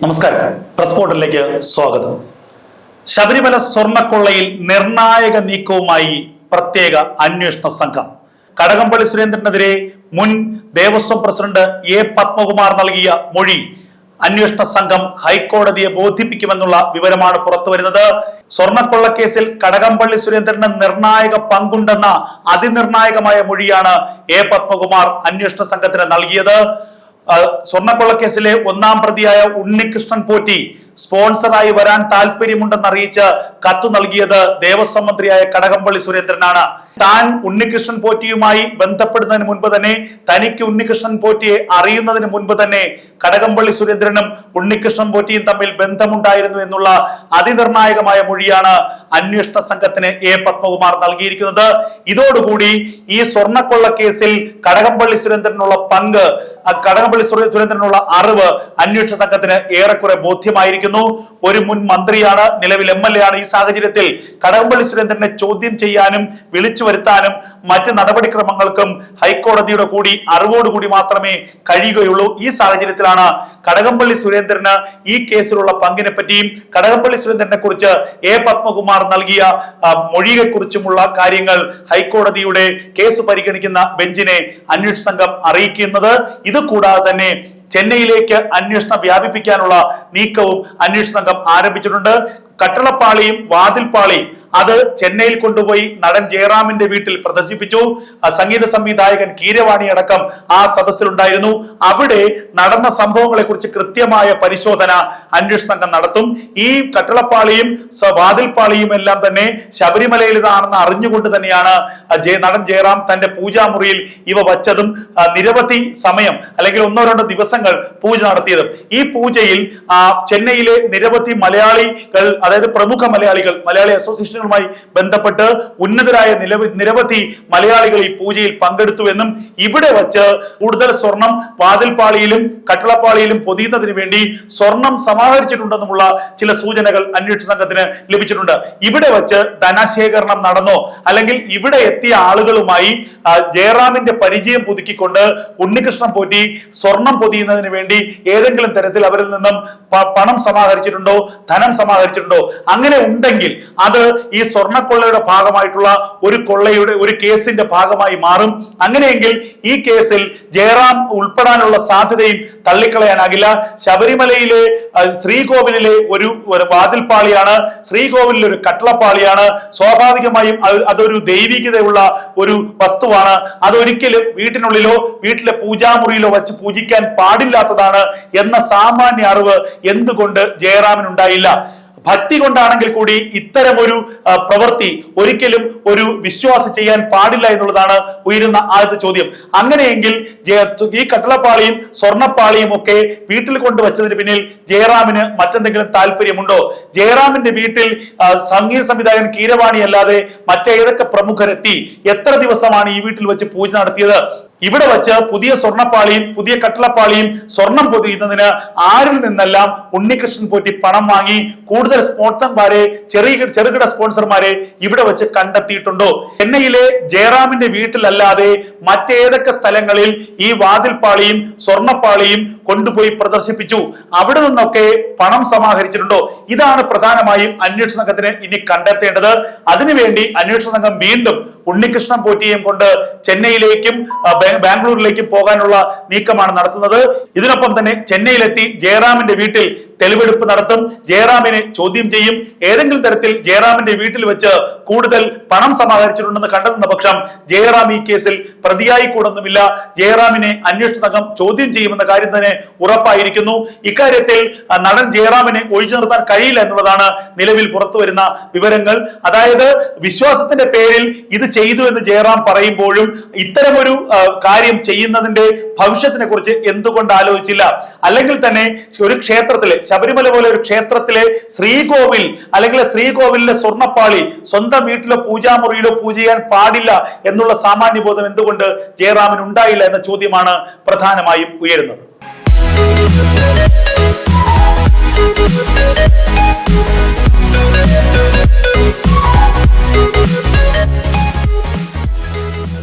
നമസ്കാരം. പ്രസ് പോർട്ടലിലേക്ക് സ്വാഗതം. ശബരിമല സ്വർണക്കൊള്ളയിൽ നിർണായക നീക്കവുമായി പ്രത്യേക അന്വേഷണ സംഘം. കടകംപള്ളി സുരേന്ദ്രനെതിരെ മുൻ ദേവസ്വം പ്രസിഡന്റ് എ പത്മകുമാർ നൽകിയ മൊഴി അന്വേഷണ സംഘം ഹൈക്കോടതിയെ ബോധിപ്പിക്കുമെന്നുള്ള വിവരമാണ് പുറത്തുവരുന്നത്. സ്വർണക്കൊള്ളക്കേസിൽ കടകംപള്ളി സുരേന്ദ്രന് നിർണായക പങ്കുണ്ടെന്ന അതിനിർണായകമായ മൊഴിയാണ് എ പത്മകുമാർ അന്വേഷണ സംഘത്തിന് നൽകിയത്. സ്വർണക്കൊള്ളക്കേസിലെ ഒന്നാം പ്രതിയായ ഉണ്ണികൃഷ്ണൻ പോറ്റി സ്പോൺസറായി വരാൻ താല്പര്യമുണ്ടെന്ന് അറിയിച്ച് കത്ത് നൽകിയത് ദേവസ്വം മന്ത്രിയായ കടകംപള്ളി സുരേന്ദ്രനാണ്. താൻ ഉണ്ണികൃഷ്ണൻ പോറ്റിയുമായി ബന്ധപ്പെടുന്നതിന് മുൻപ് തന്നെ തനിക്ക് ഉണ്ണികൃഷ്ണൻ പോറ്റിയെ അറിയുന്നതിന് മുൻപ് തന്നെ കടകംപള്ളി സുരേന്ദ്രനും ഉണ്ണികൃഷ്ണൻ പോറ്റിയും തമ്മിൽ ബന്ധമുണ്ടായിരുന്നു എന്നുള്ള അതിനിർണായകമായ മൊഴിയാണ് അന്വേഷണ സംഘത്തിന് എ പത്മകുമാർ നൽകിയിരിക്കുന്നത്. ഇതോടുകൂടി ഈ സ്വർണക്കൊള്ള കേസിൽ കടകംപള്ളി സുരേന്ദ്രനുള്ള പങ്ക് കടകംപള്ളി സുരേ- സുരേന്ദ്രനുള്ള അറിവ് അന്വേഷണ സംഘത്തിന് ഏറെക്കുറെ ബോധ്യമായിരിക്കുന്നു. ഒരു മുൻ മന്ത്രിയാണ് നിലവിൽ എം എൽ എ ആണ് ഈ സാഹചര്യത്തിൽ കടകംപള്ളി സുരേന്ദ്രനെ ചോദ്യം ചെയ്യാനും വിളിച്ചു വരുത്താനും മറ്റ് നടപടിക്രമങ്ങൾക്കും ഹൈക്കോടതിയുടെ കൂടി അറിവോടുകൂടി മാത്രമേ കഴിയുകയുള്ളൂ. ഈ സാഹചര്യത്തിലാണ് കടകംപള്ളി സുരേന്ദ്രന് ഈ കേസിലുള്ള പങ്കിനെ പറ്റിയും കടകംപള്ളി സുരേന്ദ്രനെ കുറിച്ച് എ പത്മകുമാർ നൽകിയ മൊഴിയെക്കുറിച്ചുമുള്ള കാര്യങ്ങൾ ഹൈക്കോടതിയുടെ കേസ് പരിഗണിക്കുന്ന ബെഞ്ചിനെ അന്വേഷണ സംഘം അറിയിക്കുന്നത്. ഇത് കൂടാതെ തന്നെ ചെന്നൈയിലേക്ക് അന്വേഷണം വ്യാപിപ്പിക്കാനുള്ള നീക്കവും അന്വേഷണ സംഘം ആരംഭിച്ചിട്ടുണ്ട്. കട്ടളപ്പാളിയും വാതിൽപ്പാളിയും അത് ചെന്നൈയിൽ കൊണ്ടുപോയി നടൻ ജയറാമിന്റെ വീട്ടിൽ പ്രദർശിപ്പിച്ചു. സംഗീത സംവിധായകൻ കീരവാണി അടക്കം ആ സദസ്സിലുണ്ടായിരുന്നു. അവിടെ നടന്ന സംഭവങ്ങളെ കുറിച്ച് കൃത്യമായ പരിശോധന അന്വേഷണ സംഘം നടത്തും. ഈ കട്ടളപ്പാളിയും വാതിൽപ്പാളിയും എല്ലാം തന്നെ ശബരിമലയിൽ ഇതാണെന്ന് അറിഞ്ഞുകൊണ്ട് തന്നെയാണ് നടൻ ജയറാം തന്റെ പൂജാമുറിയിൽ ഇവ വച്ചതും. നിരവധി സമയം അല്ലെങ്കിൽ ഒന്നോ രണ്ടോ ദിവസങ്ങൾ പൂജ നടത്തിയതും. ഈ പൂജയിൽ ചെന്നൈയിലെ നിരവധി മലയാളികൾ അതായത് പ്രമുഖ മലയാളികൾ മലയാളി അസോസിയേഷനുകളുമായി ബന്ധപ്പെട്ട് ഉന്നതരായ നിരവധി മലയാളികൾ ഈ പൂജയിൽ പങ്കെടുത്തുവെന്നും ഇവിടെ വച്ച് കൂടുതൽ സ്വർണം വാതിൽപ്പാളിയിലും കട്ടളപ്പാളിയിലും പൊതിയുന്നതിന് വേണ്ടി സ്വർണം സമാഹരിച്ചിട്ടുണ്ടെന്നുമുള്ള ചില സൂചനകൾ അന്വേഷണ സംഘത്തിന് ലഭിച്ചിട്ടുണ്ട്. ഇവിടെ വച്ച് ധനശേഖരണം നടന്നോ അല്ലെങ്കിൽ ഇവിടെ എത്തിയ ആളുകളുമായി ജയറാമിന്റെ പരിചയം പുതുക്കിക്കൊണ്ട് ഉണ്ണികൃഷ്ണൻ പോറ്റി സ്വർണം പൊതിയുന്നതിന് വേണ്ടി ഏതെങ്കിലും തരത്തിൽ അവരിൽ നിന്നും പണം സമാഹരിച്ചിട്ടുണ്ടോ ധനം സമാഹരിച്ചിട്ടുണ്ടോ അങ്ങനെ ഉണ്ടെങ്കിൽ അത് ഈ സ്വർണക്കൊള്ളയുടെ ഭാഗമായിട്ടുള്ള ഒരു കൊള്ളയുടെ ഒരു കേസിന്റെ ഭാഗമായി മാറും. അങ്ങനെയെങ്കിൽ ഈ കേസിൽ ജയറാം ഉൾപ്പെടാനുള്ള സാധ്യതയും തള്ളിക്കളയാനാകില്ല. ശബരിമലയിലെ ശ്രീകോവിലിലെ ഒരു വാതിൽപ്പാളിയാണ്. ശ്രീകോവിലിൽ ഒരു കട്ടളപ്പാളിയാണ്. സ്വാഭാവികമായും അതൊരു ദൈവികതയുള്ള ഒരു വസ്തുവാണ്. അതൊരിക്കലും വീട്ടിനുള്ളിലോ വീട്ടിലെ പൂജാമുറിയിലോ വച്ച് പൂജിക്കാൻ പാടില്ലാത്തതാണ് എന്ന സാമാന്യ അറിവ് എന്തുകൊണ്ട് ജയറാമിനുണ്ടായില്ല? ഭക്തി കൊണ്ടാണെങ്കിൽ കൂടി ഇത്തരം ഒരു പ്രവൃത്തി ഒരിക്കലും ഒരു വിശ്വാസി ചെയ്യാൻ പാടില്ല എന്നുള്ളതാണ് ഉയരുന്ന ആദ്യത്തെ ചോദ്യം. അങ്ങനെയെങ്കിൽ ഈ കട്ടളപ്പാളിയും സ്വർണപ്പാളിയും ഒക്കെ വീട്ടിൽ കൊണ്ടുവച്ചതിന് പിന്നിൽ ജയറാമിന് മറ്റെന്തെങ്കിലും താല്പര്യമുണ്ടോ? ജയറാമിന്റെ വീട്ടിൽ സംഗീത സംവിധായകൻ കീരവാണി അല്ലാതെ മറ്റേതൊക്കെ പ്രമുഖരെത്തി എത്ര ദിവസമാണ് ഈ വീട്ടിൽ വെച്ച് പൂജ നടത്തിയത്? ഇവിടെ വച്ച് പുതിയ സ്വർണപ്പാളിയും പുതിയ കട്ടളപ്പാളിയും സ്വർണം പൊതിയുന്നതിന് ആരിൽ നിന്നെല്ലാം ഉണ്ണികൃഷ്ണൻ പോറ്റി പണം വാങ്ങി കൂടുതൽ സ്പോൺസർമാരെ ചെറിയ ചെറുകിട സ്പോൺസർമാരെ ഇവിടെ വെച്ച് കണ്ടെത്തിയിട്ടുണ്ടോ? ചെന്നൈയിലെ ജയറാമിന്റെ വീട്ടിലല്ലാതെ മറ്റേതൊക്കെ സ്ഥലങ്ങളിൽ ഈ വാതിൽപ്പാളിയും സ്വർണപ്പാളിയും കൊണ്ടുപോയി പ്രദർശിപ്പിച്ചു. അവിടെ നിന്നൊക്കെ പണം സമാഹരിച്ചിട്ടുണ്ടോ? ഇതാണ് പ്രധാനമായും അന്വേഷണ സംഘത്തിന് ഇനി കണ്ടെത്തേണ്ടത്. അതിനുവേണ്ടി അന്വേഷണ സംഘം വീണ്ടും ഉണ്ണികൃഷ്ണൻ പോറ്റിയെയും കൊണ്ട് ചെന്നൈയിലേക്കും ബാംഗ്ലൂരിലേക്കും പോകാനുള്ള നീക്കമാണ് നടത്തുന്നത്. ഇതിനൊപ്പം തന്നെ ചെന്നൈയിലെത്തി ജയറാമിന്റെ വീട്ടിൽ തെളിവെടുപ്പ് നടത്തും. ജയറാമിനെ ചോദ്യം ചെയ്യും. ഏതെങ്കിലും തരത്തിൽ ജയറാമിന്റെ വീട്ടിൽ വെച്ച് കൂടുതൽ പണം സമാഹരിച്ചിട്ടുണ്ടെന്ന് കണ്ടെത്തുന്ന പക്ഷം ജയറാം ഈ കേസിൽ പ്രതിയായി കൂടൊന്നുമില്ല. ജയറാമിനെ അന്വേഷണ ചോദ്യം ചെയ്യുമെന്ന കാര്യം തന്നെ ഉറപ്പായിരിക്കുന്നു. ഇക്കാര്യത്തിൽ നടൻ ജയറാമിനെ ഒഴിച്ചു നിർത്താൻ കഴിയില്ല എന്നുള്ളതാണ് നിലവിൽ പുറത്തു വരുന്ന വിവരങ്ങൾ. അതായത് വിശ്വാസത്തിന്റെ പേരിൽ ഇത് ചെയ്തു എന്ന് ജയറാം പറയുമ്പോഴും ഇത്തരമൊരു കാര്യം ചെയ്യുന്നതിന്റെ ഭവിഷ്യത്തിനെ കുറിച്ച് എന്തുകൊണ്ട് ആലോചിച്ചില്ല? അല്ലെങ്കിൽ തന്നെ ഒരു ക്ഷേത്രത്തിലെ ശബരിമല പോലെ ഒരു ക്ഷേത്രത്തിലെ ശ്രീകോവിൽ അല്ലെങ്കിൽ ശ്രീകോവിലിലെ സ്വർണപ്പാളി സ്വന്തം വീട്ടിലോ പൂജാമുറിയിലോ പൂജ ചെയ്യാൻ പാടില്ല എന്നുള്ള സാമാന്യ ബോധം എന്തുകൊണ്ട് ജയറാമിന് ഉണ്ടായില്ല എന്ന ചോദ്യമാണ് പ്രധാനമായും ഉയരുന്നത്.